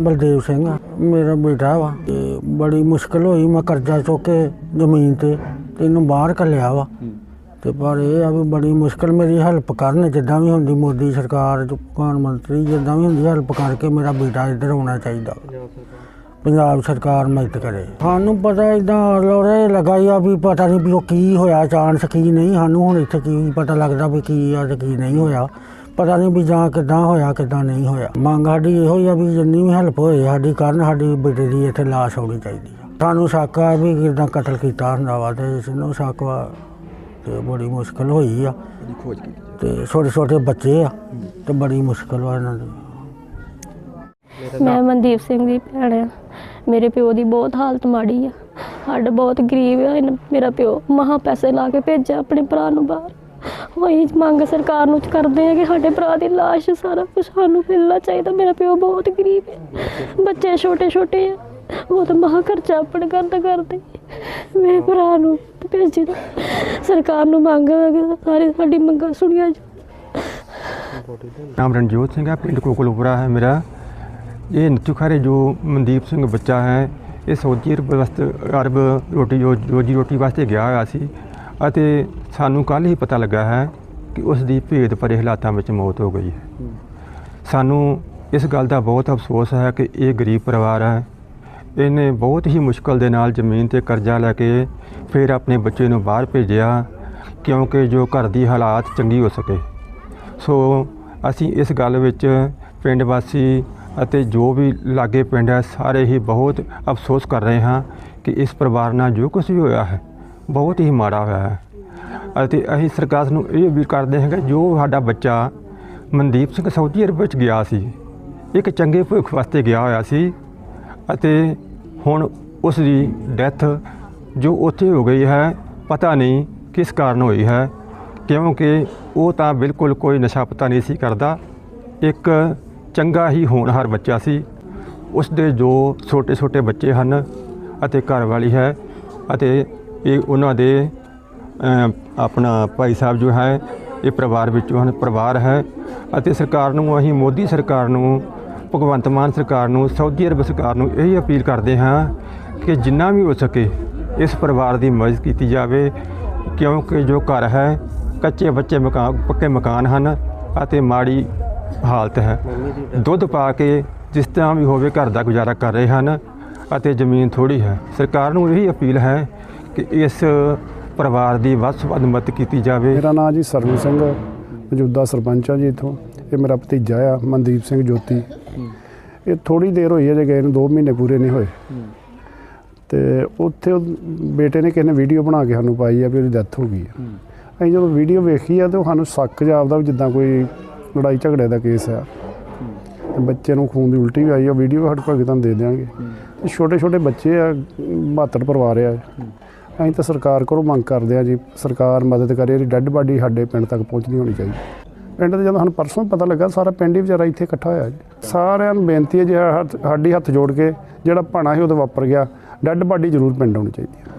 ਬਲਦੇਵ ਸਿੰਘ ਆ, ਮੇਰਾ ਬੇਟਾ ਵਾ। ਤੇ ਬੜੀ ਮੁਸ਼ਕਲ ਹੋਈ ਮੈਂ ਕਰਜ਼ਾ ਚੁੱਕ ਕੇ ਜ਼ਮੀਨ ਤੇ ਤੇ ਇਹਨੂੰ ਬਾਹਰ ਕੱਲਿਆ ਵਾ। ਤੇ ਪਰ ਇਹ ਆ ਵੀ ਬੜੀ ਮੁਸ਼ਕਲ ਮੇਰੀ ਹੈਲਪ ਕਰਨ ਜਿੱਦਾਂ ਵੀ ਹੁੰਦੀ ਮੋਦੀ ਸਰਕਾਰ ਜੋ ਪ੍ਰਧਾਨ ਮੰਤਰੀ ਜਿੱਦਾਂ ਵੀ ਹੁੰਦੀ ਹੈਲਪ ਕਰਕੇ ਮੇਰਾ ਬੇਟਾ ਇੱਧਰ ਆਉਣਾ ਚਾਹੀਦਾ। ਪੰਜਾਬ ਸਰਕਾਰ। ਮਦਦ ਕਰੇ। ਸਾਨੂੰ ਪਤਾ ਇਦਾਂ ਲੋਰੇ ਲਗਾਈ ਆ ਵੀ ਪਤਾ ਨਹੀਂ ਵੀ ਉਹ ਕੀ ਹੋਇਆ ਚਾਂਸ ਕੀ ਨਹੀਂ ਸਾਨੂੰ ਹੁਣ ਇੱਥੇ ਕੀ ਪਤਾ ਲੱਗਦਾ ਵੀ ਕੀ ਆ ਤੇ ਕੀ ਨਹੀਂ ਹੋਇਆ। ਪਤਾ ਨਹੀਂ ਵੀ ਜਾਂ ਕਿੱਦਾਂ ਹੋਇਆ ਕਿੱਦਾਂ ਨਹੀਂ ਹੋਇਆ। ਮੰਗ ਸਾਡੀ ਇਹੋ ਹੀ ਆ ਵੀ ਜਿੰਨੀ ਵੀ ਹੈਲਪ ਹੋਏ ਸਾਡੀ ਕਰਨ ਸਾਡੀ ਬੇਟੇ ਦੀ ਇੱਥੇ ਲਾਸ਼ ਹੋਣੀ ਚਾਹੀਦੀ ਆ। ਸਾਨੂੰ ਸ਼ੱਕ ਆ ਵੀ ਕਿੱਦਾਂ ਕਤਲ ਕੀਤਾ ਹੁੰਦਾ ਵਾ ਤੇ ਇਸ ਨੂੰ ਸ਼ੱਕ ਵਾ ਤੇ ਬੜੀ ਮੁਸ਼ਕਲ ਹੋਈ ਆ। ਖੋਜ ਕੀਤੀ। ਤੇ ਛੋਟੇ ਛੋਟੇ ਬੱਚੇ ਆ ਤੇ ਬੜੀ ਮੁਸ਼ਕਲ ਵਾ ਇਹਨਾਂ ਦੀ। ਮੈਂ ਮਨਦੀਪ ਸਿੰਘ ਦੀ ਭੈਣ ਆ। ਮੇਰੇ ਪਿਓ ਦੀ ਬਹੁਤ ਹਾਲਤ ਮਾੜੀ ਆ। ਸਾਡਾ ਬਹੁਤ ਗਰੀਬ ਆ। ਇਹਨ- ਮੇਰਾ ਪਿਓ ਮਹਾ ਪੈਸੇ ਲਾ ਕੇ ਭੇਜਿਆ ਆਪਣੇ ਭਰਾ ਨੂੰ ਬਾਹਰ। ਉਹੀ ਮੰਗ ਸਰਕਾਰ ਨੂੰ ਕਰਦੇ ਆ ਕਿ ਸਾਡੇ ਭਰਾ ਦੀ ਲਾਸ਼ ਸਾਰਾ ਕੁਝ ਸਾਨੂੰ ਮਿਲਣਾ ਚਾਹੀਦਾ। ਮੇਰਾ ਪਿਓ ਬਹੁਤ ਗਰੀਬ ਹੈ। ਬੱਚੇ ਛੋਟੇ ਛੋਟੇ ਆ। ਉਹ ਤਾਂ ਮਹਾ ਖਰਚਾ ਆਪਣੇ ਕਰਦਾ ਕਰਦੇ। ਮੇਰੇ ਭਰਾ ਨੂੰ ਭੇਜੀ। ਦਾ ਸਰਕਾਰ ਨੂੰ ਮੰਗ ਸਾਰੇ ਸਾਡੀ ਮੰਗਾਂ ਸੁਣੀਆਂ ਜਾਣ। ਨਾਮ ਰਣਜੋਤ ਸਿੰਘ ਹੈ ਪਿੰਡ ਕੋਕਲਪੁਰਾ ਹੈ ਮੇਰਾ। ਇਹ ਨੀਤੂ ਖਾਰੇ ਜੋ ਮਨਦੀਪ ਸਿੰਘ ਬੱਚਾ ਹੈ, ਇਹ ਸਾਊਦੀ ਅਰਬ ਵਾਸਤੇ ਅਰਬ ਰੋਟੀ ਜੋ ਰੋਜੀ ਰੋਟੀ ਵਾਸਤੇ ਗਿਆ ਹੋਇਆ ਸੀ। ਅਤੇ ਸਾਨੂੰ ਕੱਲ ਹੀ ਪਤਾ ਲੱਗਾ ਹੈ ਕਿ ਉਸ ਦੀ ਭੇਦ ਭਰੇ ਹਾਲਾਤਾਂ ਵਿੱਚ ਮੌਤ ਹੋ ਗਈ ਹੈ। ਸਾਨੂੰ ਇਸ ਗੱਲ ਦਾ ਬਹੁਤ ਅਫਸੋਸ ਹੈ ਕਿ ਇਹ ਗਰੀਬ ਪਰਿਵਾਰ ਹੈ। ਇਹਨੇ ਬਹੁਤ ਹੀ ਮੁਸ਼ਕਲ ਦੇ ਨਾਲ ਜ਼ਮੀਨ ਤੇ ਕਰਜ਼ਾ ਲੈ ਕੇ ਫਿਰ ਆਪਣੇ ਬੱਚੇ ਨੂੰ ਬਾਹਰ ਭੇਜਿਆ ਕਿਉਂਕਿ ਜੋ ਘਰ ਦੀ ਹਾਲਾਤ ਚੰਗੀ ਹੋ ਸਕੇ। ਸੋ ਅਸੀਂ ਇਸ ਗੱਲ ਵਿੱਚ ਪਿੰਡ ਵਾਸੀ ਅਤੇ ਜੋ ਵੀ ਲਾਗੇ ਪਿੰਡ ਹੈ ਸਾਰੇ ਹੀ ਬਹੁਤ ਅਫਸੋਸ ਕਰ ਰਹੇ ਹਾਂ ਕਿ ਇਸ ਪਰਿਵਾਰ ਨਾਲ ਜੋ ਕੁਝ ਵੀ ਹੋਇਆ ਹੈ। ਬਹੁਤ ਹੀ ਮਾੜਾ ਹੋਇਆ ਹੈ। ਅਤੇ ਅਸੀਂ ਸਰਕਾਰ ਨੂੰ ਇਹ ਅਪੀਲ ਕਰਦੇ ਹਾਂ ਕਿ ਜੋ ਸਾਡਾ ਬੱਚਾ ਮਨਦੀਪ ਸਿੰਘ ਸਾਊਦੀ ਅਰਬ ਵਿੱਚ ਗਿਆ ਸੀ, ਇੱਕ ਚੰਗੇ ਭਵਿੱਖ ਵਾਸਤੇ ਗਿਆ ਹੋਇਆ ਸੀ ਅਤੇ ਹੁਣ ਉਸ ਦੀ ਡੈਥ ਜੋ ਉੱਥੇ ਹੋ ਗਈ ਹੈ, ਪਤਾ ਨਹੀਂ ਕਿਸ ਕਾਰਨ ਹੋਈ ਹੈ, ਕਿਉਂਕਿ ਉਹ ਤਾਂ ਬਿਲਕੁਲ ਕੋਈ ਨਸ਼ਾ ਪਤਾ ਨਹੀਂ ਸੀ ਕਰਦਾ, ਇੱਕ ਚੰਗਾ ਹੀ ਹੋਣਹਾਰ ਬੱਚਾ ਸੀ। ਉਸ ਦੇ ਜੋ ਛੋਟੇ ਛੋਟੇ ਬੱਚੇ ਹਨ ਅਤੇ ਘਰ ਵਾਲੀ ਹੈ ਅਤੇ ਇਹ ਉਹਨਾਂ ਦੇ ਆਪਣਾ ਭਾਈ ਸਾਹਿਬ ਜੋ ਹੈ, ਇਹ ਪਰਿਵਾਰ ਵਿੱਚੋਂ ਹਨ, ਪਰਿਵਾਰ ਹੈ ਅਤੇ ਸਰਕਾਰ ਨੂੰ, ਅਸੀਂ ਮੋਦੀ ਸਰਕਾਰ ਨੂੰ, ਭਗਵੰਤ ਮਾਨ ਸਰਕਾਰ ਨੂੰ, ਸਾਊਦੀ ਅਰਬ ਸਰਕਾਰ ਨੂੰ ਇਹ ਅਪੀਲ ਕਰਦੇ ਹਾਂ ਕਿ ਜਿੰਨਾ ਵੀ ਹੋ ਸਕੇ ਇਸ ਪਰਿਵਾਰ ਦੀ ਮਦਦ ਕੀਤੀ ਜਾਵੇ, ਕਿਉਂਕਿ ਜੋ ਘਰ ਹੈ, ਕੱਚੇ ਬੱਚੇ ਮਕਾਨ, ਪੱਕੇ ਮਕਾਨ ਹਨ ਅਤੇ ਮਾੜੀ ਹਾਲਤ ਹੈ। ਦੁੱਧ ਪਾ ਕੇ ਜਿਸ ਤਰ੍ਹਾਂ ਵੀ ਹੋਵੇ ਘਰ ਦਾ ਗੁਜ਼ਾਰਾ ਕਰ ਰਹੇ ਹਨ ਅਤੇ ਜ਼ਮੀਨ ਥੋੜੀ ਹੈ। ਸਰਕਾਰ ਨੂੰ ਇਹੀ ਅਪੀਲ ਹੈ ਕਿ ਇਸ ਪਰਿਵਾਰ ਦੀ ਵੱਧ ਤੋਂ ਵੱਧ ਮਦਦ ਕੀਤੀ ਜਾਵੇ। ਮੇਰਾ ਨਾਮ ਜੀ ਸਰਵਨ ਸਿੰਘ ਮੌਜੂਦਾ ਸਰਪੰਚ ਆ ਜੀ ਇਥੋਂ। ਇਹ ਮੇਰਾ ਭਤੀਜਾ ਆ, ਮਨਦੀਪ ਸਿੰਘ ਜੋਤੀ। ਇਹ ਥੋੜੀ ਦੇਰ ਹੋਈ ਹੈ ਜੇ ਗਏ ਨੂੰ 2 ਮਹੀਨੇ ਪੂਰੇ ਨਹੀਂ ਹੋਏ। ਤੇ ਉੱਥੇ ਉਹ ਬੇਟੇ ਨੇ ਕਿਸੇ ਨੇ ਵੀਡੀਓ ਬਣਾ ਕੇ ਸਾਨੂੰ ਪਾਈ ਆ ਵੀ ਉਹਦੀ ਡੈਥ ਹੋ ਗਈ ਆ। ਅਸੀਂ ਜਦੋਂ ਵੀਡੀਓ ਵੇਖੀ ਆ ਤੇ ਉਹ ਸਾਨੂੰ ਸ਼ੱਕ ਜਾਪਦਾ ਵੀ ਜਿੱਦਾਂ ਕੋਈ ਲੜਾਈ ਝਗੜੇ ਦਾ ਕੇਸ ਆ। ਤੇ ਬੱਚੇ ਨੂੰ ਖੂਨ ਦੀ ਉਲਟੀ ਵੀ ਆਈ ਆ ਵੀਡੀਓ ਸਾਡੇ ਕੋਲ ਤੁਹਾਨੂੰ ਦੇ ਦਿਆਂਗੇ। ਤੇ ਛੋਟੇ ਛੋਟੇ ਬੱਚੇ ਆ ਮਾਤੜ ਪਰਿਵਾਰ ਆ। ਅਸੀਂ ਤਾਂ ਸਰਕਾਰ ਕੋਲੋਂ ਮੰਗ ਕਰਦੇ ਆ ਜੀ, ਸਰਕਾਰ ਮਦਦ ਕਰੇ ਇਹਦੀ ਡੈੱਡ ਬਾਡੀ ਸਾਡੇ ਪਿੰਡ ਤੱਕ ਪਹੁੰਚਦੀ ਹੋਣੀ ਚਾਹੀਦੀ। ਪਿੰਡ ਤੇ ਜਦੋਂ ਸਾਨੂੰ ਪਰਸੋਂ ਪਤਾ ਲੱਗਾ, ਸਾਰਾ ਪਿੰਡ ਹੀ ਵਿਚਾਰਾ ਇੱਥੇ ਇਕੱਠਾ ਹੋਇਆ ਜੀ। ਸਾਰਿਆਂ ਨੂੰ ਬੇਨਤੀ ਹੈ ਜੀ ਹੱਥ- ਸਾਡੀ ਹੱਥ ਜੋੜ ਕੇ ਜਿਹੜਾ ਭਾਣਾ ਸੀ, ਉਹਦੇ ਵਾਪਰ ਗਿਆ। ਡੈੱਡ ਬਾਡੀ ਜ਼ਰੂਰ ਪਿੰਡ ਆਉਣੀ ਚਾਹੀਦੀ ਹੈ।